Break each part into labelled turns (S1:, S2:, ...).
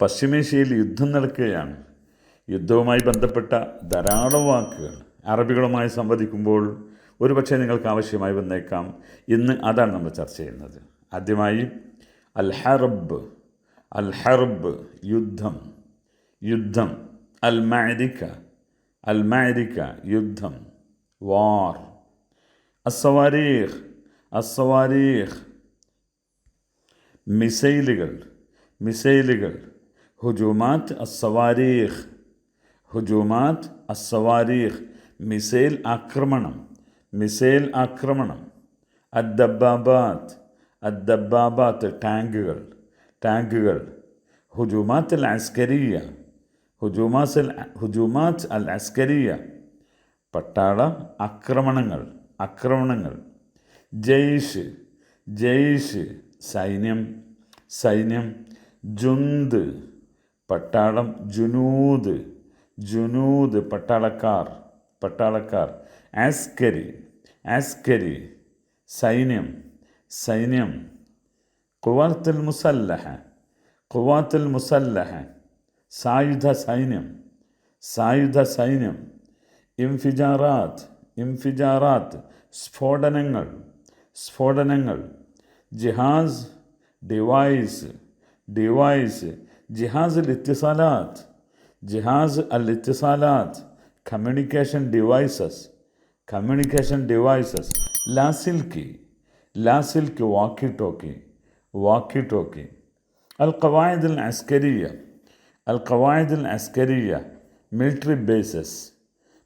S1: പശ്ചിമേഷ്യയിൽ യുദ്ധം നടക്കുകയാണ്. യുദ്ധവുമായി ബന്ധപ്പെട്ട ധാരാളം വാക്കുകൾ അറബികളുമായി സംവദിക്കുമ്പോൾ ഒരുപക്ഷെ നിങ്ങൾക്ക് ആവശ്യമായി വന്നേക്കാം. ഇന്ന് അതാണ് നമ്മൾ ചർച്ച ചെയ്യുന്നത്. ആദ്യമായി അൽ ഹർബ് അൽ ഹർബ് യുദ്ധം യുദ്ധം അൽ മാരിക്ക അൽ മാരിക്ക യുദ്ധം വാർ അസവാരീഖ് അസവാരീഖ് മിസൈലുകൾ മിസൈലുകൾ ഹുജൂമാത്ത് അസ്സവാരീഖ്. ഹുജൂമാത്ത് അസ്സവാരീഖ്. മിസൈൽ ആക്രമണം. മിസൈൽ ആക്രമണം. അദ്ദബാബാത്ത് അദ്ദബാബാത്ത് ടാങ്കുകൾ. ടാങ്കുകൾ. ഹുജൂമാത്ത് അൽ അസ്കരിയ ഹുജൂമാസ് ഹുജൂമാത്ത് അൽ അസ്കരിയ പട്ടാള ആക്രമണങ്ങൾ. ആക്രമണങ്ങൾ. ജയ്ഷ്. ജയ്ഷ്. സൈന്യം. സൈന്യം. ജുന്ത് പട്ടാളം ജുനൂദ് ജുനൂദ് പട്ടാളക്കാർ പട്ടാളക്കാർ ആസ്കരി ആസ്കരി സൈന്യം സൈന്യം കുവാത്തുൽ മുസല്ലഹ കുവാത്തുൽ മുസല്ലഹ സായുധ സൈന്യം സായുധ സൈന്യം ഇംഫിജാറാത്ത് ഇംഫിജാറാത്ത് സ്ഫോടനങ്ങൾ സ്ഫോടനങ്ങൾ ജിഹാസ് device device جهاز الاتصالات جهاز الاتصالات communication devices communication devices لاسلكي لاسلكي واكي توكي واكي توكي القواعد العسكرية القواعد العسكرية military bases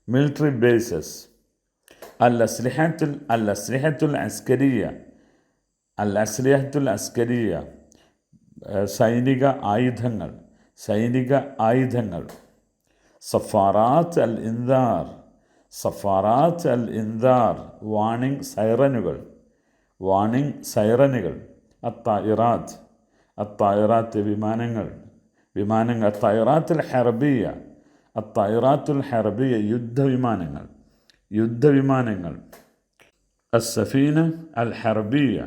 S1: military bases. الأسلحة الأسلحة العسكرية الأسلحة العسكرية. സൈനിക ആയുധങ്ങൾ സൈനിക ആയുധങ്ങൾ. സഫാറാത്ത് അൽ ഇന്ദാർ സഫാറാത്ത് അൽ ഇന്ദാർ വാണിംഗ് സൈറനുകൾ വാണിംഗ് സൈറനുകൾ. അത്തായിറാത്ത് അത്തായിറാത്ത് വിമാനങ്ങൾ വിമാനങ്ങൾ. അത്തായിറാത്തുൽ ഹെർബിയ അത്തായിറാത്തുൽ ഹെർബിയ യുദ്ധവിമാനങ്ങൾ യുദ്ധവിമാനങ്ങൾ. അസഫീന അൽ ഹർബിയ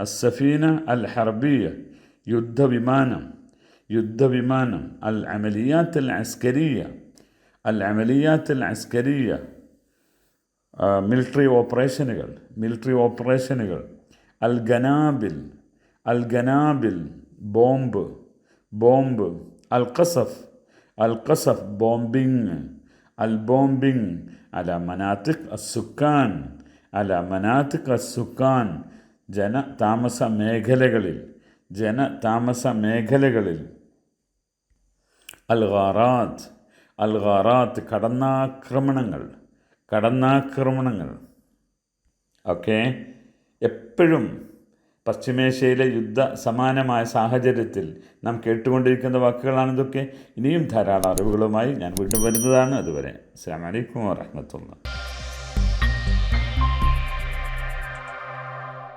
S1: അസഫീന അൽ ഹർബിയ യുദ്ധവിമാനം യുദ്ധവിമാനം അൽ അമലിയാത്ത് അൽ അസ്കരിയ അൽ അമലിയാത്ത് അൽ അസ്കരിയ മിലിറ്ററി ഓപ്പറേഷനുകൾ മിലിറ്ററി ഓപ്പറേഷനുകൾ അൽ ഗനാബിൽ അൽ ഗനാബിൽ ബോംബ് ബോംബ് അൽ ഖസഫ് അൽ ഖസഫ് ബോംബിങ് അൽ ബോംബിങ് അല മനാത്തിക് അസുക്കാൻ അല മനാത്തിക് അസുക്കാൻ ജന താമസ മേഖലകളിൽ ജന താമസ മേഖലകളിൽ അൽഗാറാത്ത് അൽഗാറാത്ത് കടന്നാക്രമണങ്ങൾ കടന്നാക്രമണങ്ങൾ ഓക്കെ എപ്പോഴും പശ്ചിമേഷ്യയിലെ യുദ്ധ സമാനമായ സാഹചര്യത്തിൽ നാം കേട്ടുകൊണ്ടിരിക്കുന്ന വാക്കുകളാണ് ഇതൊക്കെ. ഇനിയും ധാരാളം അറിവുകളുമായി ഞാൻ വീണ്ടും വരുന്നതാണ്. അതുവരെ അസ്സാം വലൈക്കും വാഹമത്തുള്ള